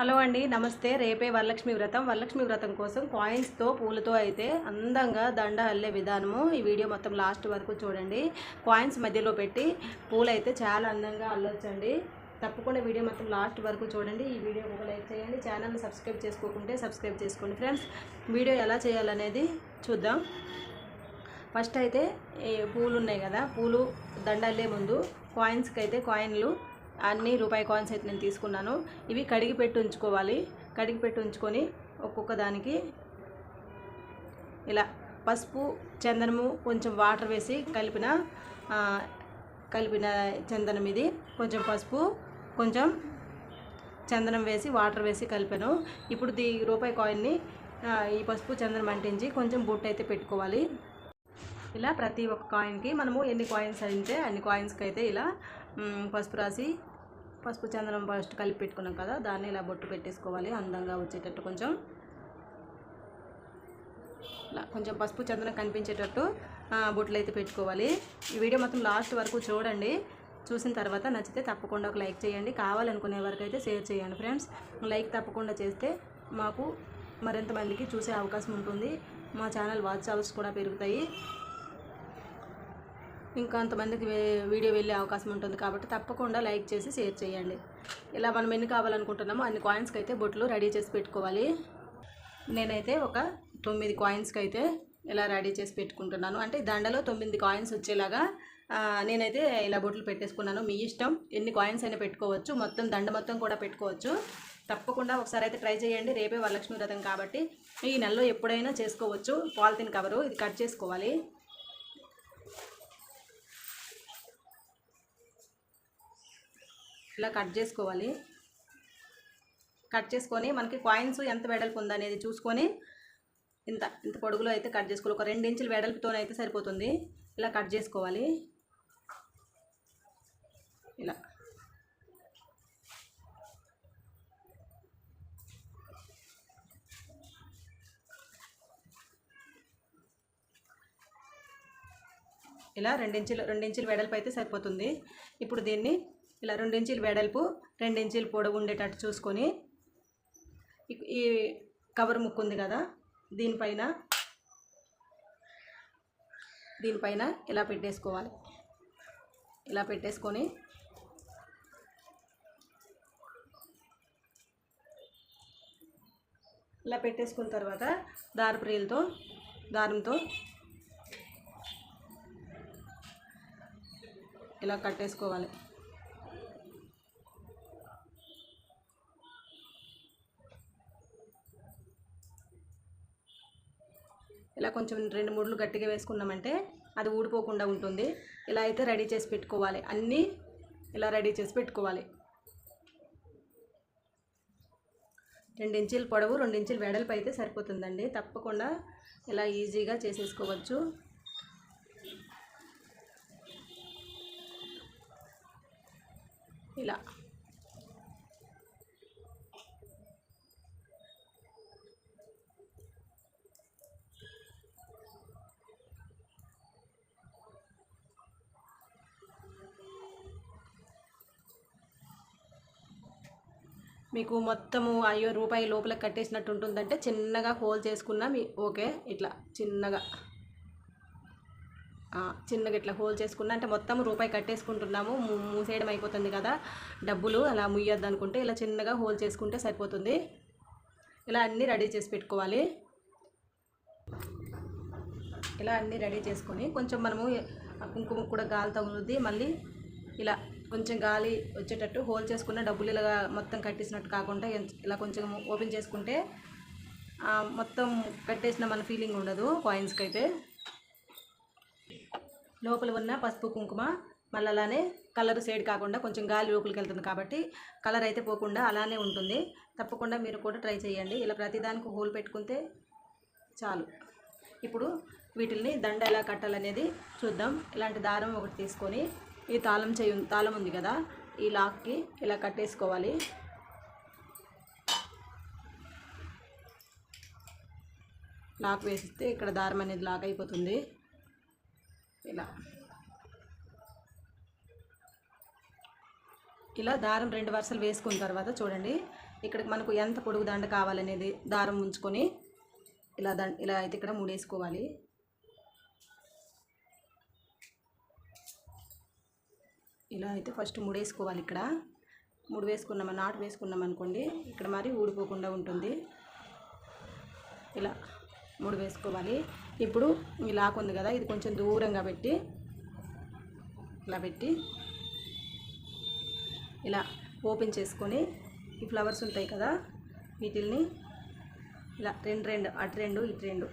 Hello అండి నమస్తే. రేపే వరలక్ష్మి వ్రతం. వరలక్ష్మి వ్రతం కోసం కాయిన్స్తో పూలతో అయితే అందంగా దండ అల్లే విధానము ఈ వీడియో మొత్తం లాస్ట్ వరకు చూడండి. కాయిన్స్ మధ్యలో పెట్టి పూలైతే చాలా అందంగా అల్లొచ్చండి. తప్పకుండా వీడియో మొత్తం లాస్ట్ వరకు చూడండి. ఈ వీడియో ఒక లైక్ చేయండి. ఛానల్ని సబ్స్క్రైబ్ చేసుకోకుంటే సబ్స్క్రైబ్ చేసుకోండి. ఫ్రెండ్స్ వీడియో ఎలా చేయాలనేది చూద్దాం. ఫస్ట్ అయితే ఈ పూలు ఉన్నాయి కదా. పూలు దండ అల్లే ముందు కాయిన్స్కి అయితే కాయిన్లు అన్ని రూపాయి కాయిన్స్ అయితే నేను తీసుకున్నాను. ఇవి కడిగి పెట్టి ఉంచుకోవాలి. కడిగి పెట్టి ఉంచుకొని ఒక్కొక్క దానికి ఇలా పసుపు చందనము కొంచెం వాటర్ వేసి కలిపిన కలిపిన చందనం ఇది. కొంచెం పసుపు కొంచెం చందనం వేసి వాటర్ వేసి కలిపాను. ఇప్పుడు దీ రూపాయి కాయిన్ని ఈ పసుపు చందనం అంటించి కొంచెం బొట్టు అయితే పెట్టుకోవాలి. ఇలా ప్రతి ఒక్క కాయిన్కి మనము ఎన్ని కాయిన్స్ అయితే అన్ని కాయిన్స్కి అయితే ఇలా పసుపు రాసి పసుపు చందనం ఫస్ట్ కలిపి పెట్టుకున్నాం కదా దాన్ని ఇలా బొట్టు పెట్టేసుకోవాలి అందంగా వచ్చేటట్టు కొంచెం. ఇలా కొంచెం పసుపు చందనం కనిపించేటట్టు బొట్లు అయితే పెట్టుకోవాలి. ఈ వీడియో మొత్తం లాస్ట్ వరకు చూడండి. చూసిన తర్వాత నచ్చితే తప్పకుండా ఒక లైక్ చేయండి. కావాలనుకునే వరకు అయితే షేర్ చేయండి ఫ్రెండ్స్ లైక్ తప్పకుండా చేస్తే మాకు మరింత మందికి చూసే అవకాశం ఉంటుంది. మా ఛానల్ వాచ్ అవర్స్ కూడా పెరుగుతాయి. ఇంకొంతమందికి వీడియో వెళ్ళే అవకాశం ఉంటుంది కాబట్టి తప్పకుండా లైక్ చేసి షేర్ చేయండి. ఇలా మనం ఎన్ని కావాలనుకుంటున్నామో అన్ని కాయిన్స్కి అయితే బొట్లు రెడీ చేసి పెట్టుకోవాలి. నేనైతే ఒక తొమ్మిది కాయిన్స్కి అయితే ఇలా రెడీ చేసి పెట్టుకుంటున్నాను. అంటే దండలో తొమ్మిది కాయిన్స్ వచ్చేలాగా నేనైతే ఇలా బొట్లు పెట్టేసుకున్నాను. మీ ఇష్టం. ఎన్ని కాయిన్స్ అయినా పెట్టుకోవచ్చు. మొత్తం దండ మొత్తం కూడా పెట్టుకోవచ్చు. తప్పకుండా ఒకసారి అయితే ట్రై చేయండి. రేపే వరలక్ష్మి వ్రతం కాబట్టి ఈ నెలలో ఎప్పుడైనా చేసుకోవచ్చు. పాలిథిన్ కవరు ఇది కట్ చేసుకోవాలి. ఇలా కట్ చేసుకోవాలి. కట్ చేసుకొని మనకి కాయిన్స్ ఎంత వెడల్పు ఉందనేది చూసుకొని ఇంత ఇంత పొడుగులో అయితే కట్ చేసుకోవాలి. ఒక రెండు ఇంచుల వెడల్పుతోనే అయితే సరిపోతుంది. ఇలా కట్ చేసుకోవాలి. ఇలా. ఇలా రెండించులు రెండించులు వెడల్పు అయితే సరిపోతుంది. ఇప్పుడు దీన్ని ఇలా రెండించీలు వెడల్పు రెండించీలు పొడవు ఉండేటట్టు చూసుకొని ఈ- కవర్ ముక్కు ఉంది కదా దీనిపైన దీనిపైన ఇలా పెట్టేసుకోవాలి. ఇలా పెట్టేసుకొని ఇలా పెట్టేసుకున్న తర్వాత దారపు దారంతో ఇలా కట్టేసుకోవాలి. కొంచెం రెండు మూడులు గట్టిగా వేసుకున్నామంటే అది ఊడిపోకుండా ఉంటుంది. ఇలా అయితే రెడీ చేసి పెట్టుకోవాలి. అన్నీ ఇలా రెడీ చేసి పెట్టుకోవాలి. రెండు ఇంచుల పొడవు రెండు ఇంచుల వెడల్పు అయితే సరిపోతుందండి. తప్పకుండా ఇలా ఈజీగా చేసేసుకోవచ్చు. ఇలా. మీకు మొత్తము అయ్యో రూపాయి లోపల కట్టేసినట్టు ఉంటుందంటే చిన్నగా హోల్ చేసుకున్నా మీ ఓకే ఇట్లా చిన్నగా. చిన్నగా ఇట్లా హోల్ చేసుకున్నా అంటే మొత్తం రూపాయి కట్టేసుకుంటున్నాము మూసేయడం అయిపోతుంది కదా డబ్బులు అలా ముయ్యొద్దు అనుకుంటే ఇలా చిన్నగా హోల్ చేసుకుంటే సరిపోతుంది. ఇలా అన్నీ రెడీ చేసి పెట్టుకోవాలి. ఇలా అన్నీ రెడీ చేసుకొని కొంచెం మనము కుంకుమ కూడా గాలి తగులుద్ది మళ్ళీ ఇలా కొంచెం గాలి వచ్చేటట్టు హోల్ చేసుకున్న డబ్బులు ఇలా మొత్తం కట్టేసినట్టు కాకుండా ఇలా కొంచెం ఓపెన్ చేసుకుంటే మొత్తం కట్టేసిన మన ఫీలింగ్ ఉండదు కాయిన్స్కి అయితే. లోపల ఉన్న పసుపు కుంకుమ మళ్ళీ అలానే కలర్ షేడ్ కాకుండా కొంచెం గాలి లోపలికి వెళ్తుంది కాబట్టి కలర్ అయితే పోకుండా అలానే ఉంటుంది. తప్పకుండా మీరు కూడా ట్రై చేయండి. ఇలా ప్రతిదానికి హోల్ పెట్టుకుంటే చాలు. ఇప్పుడు వీటిల్ని దండ ఎలా కట్టాలనేది చూద్దాం. ఇలాంటి దారం ఒకటి తీసుకొని ఈ తాళం చేయి తాళం ఉంది కదా ఈ లాక్కి ఇలా కట్టేసుకోవాలి. లాక్ వేసిస్తే ఇక్కడ దారం అనేది లాక్ అయిపోతుంది. ఇలా. ఇలా దారం రెండు వరుసలు వేసుకున్న తర్వాత చూడండి ఇక్కడ మనకు ఎంత పొడుగు దండ కావాలనేది దారం ఉంచుకొని ఇలా దండ ఇలా అయితే ఇక్కడ మూడేసుకోవాలి. ఇలా అయితే ఫస్ట్ మూడు వేసుకోవాలి ఇక్కడ. మూడు వేసుకున్నాం నాటు వేసుకున్నాం అనుకోండి ఇక్కడ మరి ఊడిపోకుండా ఉంటుంది. ఇలా మూడు వేసుకోవాలి. ఇప్పుడు ఈ లాక్ ఉంది కదా ఇది కొంచెం దూరంగా పెట్టి ఇలా పెట్టి ఇలా ఓపెన్ చేసుకొని ఈ ఫ్లవర్స్ ఉంటాయి కదా వీటిల్ని ఇలా రెండు రెండు అటు రెండు ఇటు రెండు.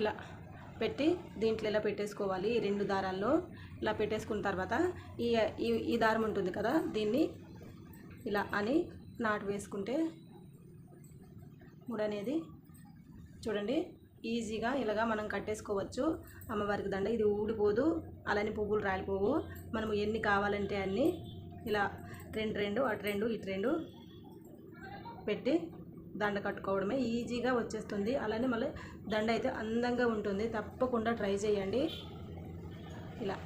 ఇలా పెట్టి దీంట్లో ఇలా పెట్టేసుకోవాలి? ఈ రెండు దారాల్లో ఇలా పెట్టేసుకున్న తర్వాత ఈ ఈ ఈ దారం ఉంటుంది కదా దీన్ని ఇలా అని నాటు వేసుకుంటే ముడి అనేది చూడండి ఈజీగా ఇలాగా మనం కట్టేసుకోవచ్చు. అమ్మవారికి దండ ఇది ఊడిపోదు అలానే పువ్వులు రాలిపోవు. మనము ఎన్ని కావాలంటే అన్నీ ఇలా రెండు రెండు అటు రెండు ఇటు రెండు పెట్టి దండ కట్టుకోవడమే ఈజీగా వచ్చేస్తుంది. అలానే మళ్ళీ దండ అయితే అందంగా ఉంటుంది. తప్పకుండా ట్రై చేయండి. ఇలా.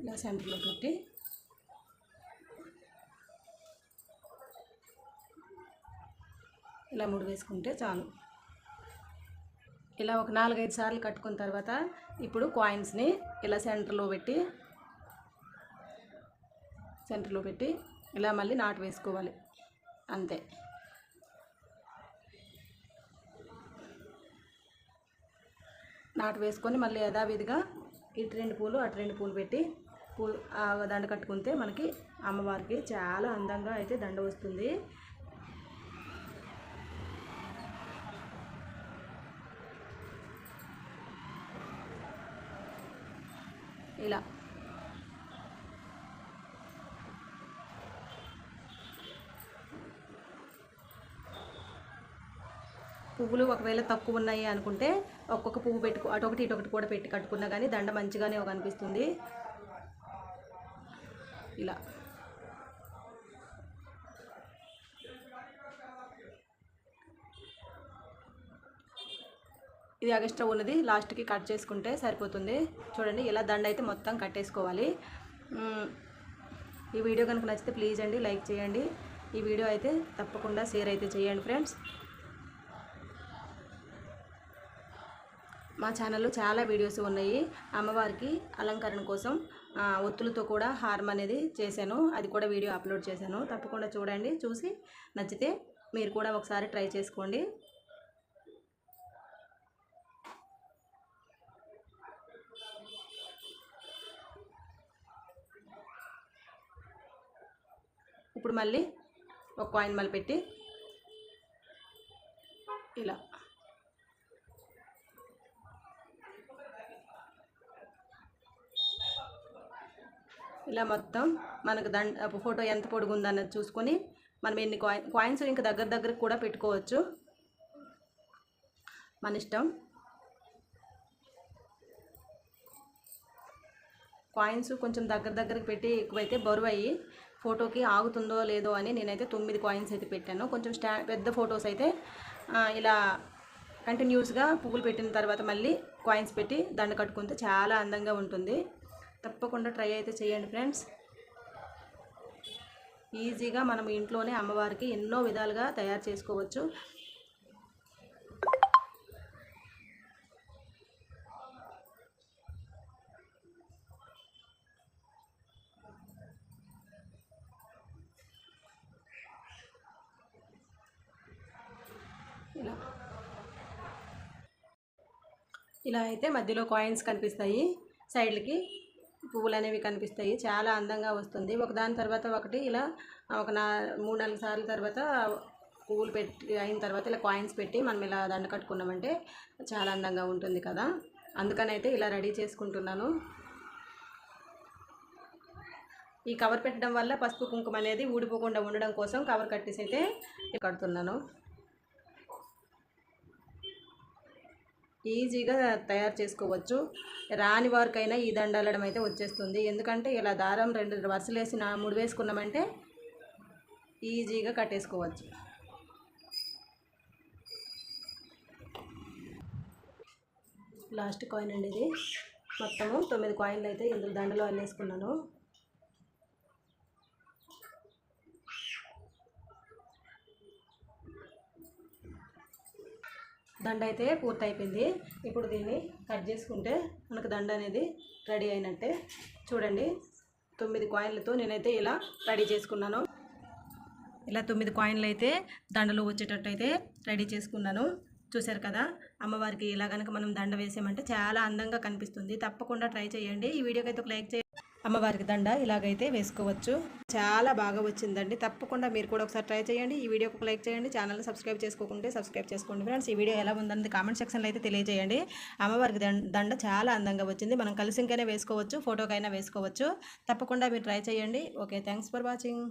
ఇలా సెంటర్లో పెట్టి ఇలా ముడి వేసుకుంటే చాలు. ఇలా ఒక నాలుగైదు సార్లు కట్టుకున్న తర్వాత ఇప్పుడు కాయిన్స్ని ఇలా సెంటర్లో పెట్టి సెంటర్లో పెట్టి ఇలా మళ్ళీ నాటు వేసుకోవాలి. అంతే. నాటు వేసుకొని మళ్ళీ యథావిధిగా ఇటు రెండు పూలు అటు రెండు పూలు పెట్టి పూ ఆ దండ కట్టుకుంటే మనకి అమ్మవారికి చాలా అందంగా అయితే దండ వస్తుంది. ఇలా. పువ్వులు ఒకవేళ తక్కువ ఉన్నాయి అనుకుంటే ఒక్కొక్క పువ్వు పెట్టుకు అటొకటి ఇటొకటి కూడా పెట్టి కట్టుకున్నా కానీ దండ మంచిగానే కనిపిస్తుంది ఇలా. ఇది ఎక్స్ట్రా ఉన్నది. లాస్ట్కి కట్ చేసుకుంటే సరిపోతుంది. చూడండి ఇలా దండ అయితే మొత్తం కట్టేసుకోవాలి. ఈ వీడియో కనుక నచ్చితే ప్లీజ్ అండి లైక్ చేయండి. ఈ వీడియో అయితే తప్పకుండా షేర్ అయితే చేయండి ఫ్రెండ్స్. మా ఛానల్లో చాలా వీడియోస్ ఉన్నాయి. అమ్మవారికి అలంకరణ కోసం ఒత్తులతో కూడా హారం అనేది చేశాను. అది కూడా వీడియో అప్లోడ్ చేశాను. తప్పకుండా చూడండి చూసి నచ్చితే మీరు కూడా ఒకసారి ట్రై చేసుకోండి. ఇప్పుడు మళ్ళీ ఒక కాయిన్ మళ్ళీ పెట్టి ఇలా. ఇలా మొత్తం మనకు దండ ఫోటో ఎంత పొడుగుందన్నది చూసుకొని మనం ఎన్ని కాయిన్ కాయిన్స్ ఇంకా దగ్గర దగ్గరకు కూడా పెట్టుకోవచ్చు. మన ఇష్టం. కాయిన్స్ కొంచెం దగ్గర దగ్గరకు పెట్టి ఎక్కువైతే బరువు అయ్యి ఫోటోకి ఆగుతుందో లేదో అని నేనైతే తొమ్మిది కాయిన్స్ అయితే పెట్టాను. కొంచెం స్టా పెద్ద ఫొటోస్ అయితే ఇలా కంటిన్యూస్గా పువ్వులు పెట్టిన తర్వాత మళ్ళీ కాయిన్స్ పెట్టి దండ కట్టుకుంటే చాలా అందంగా ఉంటుంది. తప్పకుండా ట్రై అయితే చేయండి ఫ్రెండ్స్ ఈజీగా మనం ఇంట్లోనే అమ్మవారికి ఎన్నో విధాలుగా తయారు చేసుకోవచ్చు. ఇలా. ఇలా అయితే మధ్యలో కాయిన్స్ కనిపిస్తాయి. సైడ్లకి పువ్వులు అనేవి కనిపిస్తాయి. చాలా అందంగా వస్తుంది. ఒకదాని తర్వాత ఒకటి ఇలా ఒక నా మూడు నాలుగు సార్లు తర్వాత పువ్వులు పెట్టి అయిన తర్వాత ఇలా కాయిన్స్ పెట్టి మనం ఇలా దండ కట్టుకున్నామంటే చాలా అందంగా ఉంటుంది కదా. అందుకనైతే ఇలా రెడీ చేసుకుంటున్నాను. ఈ కవర్ పెట్టడం వల్ల పసుపు కుంకుమ అనేది ఊడిపోకుండా ఉండడం కోసం కవర్ కట్టేసి అయితే కడుతున్నాను. ఈజీగా తయారు చేసుకోవచ్చు. రాని వారికైనా ఈ దండలడం అయితే వచ్చేస్తుంది. ఎందుకంటే ఇలా దారం రెండు వరుసలు వేసి నా మూడు వేసుకున్నామంటే ఈజీగా కట్టేసుకోవచ్చు. లాస్ట్ కాయిన్ అండి ఇది. మొత్తము తొమ్మిది కాయిన్లు అయితే ఇందులో దండలు అల్లేసుకున్నాను. దండ అయితే పూర్తయిపోయింది. ఇప్పుడు దీన్ని కట్ చేసుకుంటే మనకు దండ అనేది రెడీ అయినట్టే. చూడండి తొమ్మిది కాయిన్లతో నేనైతే ఇలా రెడీ చేసుకున్నాను. ఇలా తొమ్మిది కాయిన్లు అయితే దండలు వచ్చేటట్టు అయితే రెడీ చేసుకున్నాను. చూశారు కదా అమ్మవారికి ఇలా కనుక మనం దండ వేసామంటే చాలా అందంగా కనిపిస్తుంది. తప్పకుండా ట్రై చేయండి. ఈ వీడియోకి అయితే ఒక లైక్ చేయండి. అమ్మవారికి దండ ఇలాగైతే వేసుకోవచ్చు. చాలా బాగా వచ్చిందండి. తప్పకుండా మీరు కూడా ఒకసారి ట్రై చేయండి. ఈ వీడియోకి ఒక లైక్ చేయండి. ఛానల్ సబ్స్క్రైబ్ చేసుకోకుంటే సబ్స్క్రైబ్ చేసుకోండి ఫ్రెండ్స్. ఈ వీడియో ఎలా ఉందన్నది కామెంట్ సెక్షన్లో అయితే తెలియజేయండి. అమ్మవారికి దండ దండ చాలా అందంగా వచ్చింది. మనం కలిసింకైనా వేసుకోవచ్చు ఫోటోకైనా వేసుకోవచ్చు. తప్పకుండా మీరు ట్రై చేయండి. Okay thanks for watching.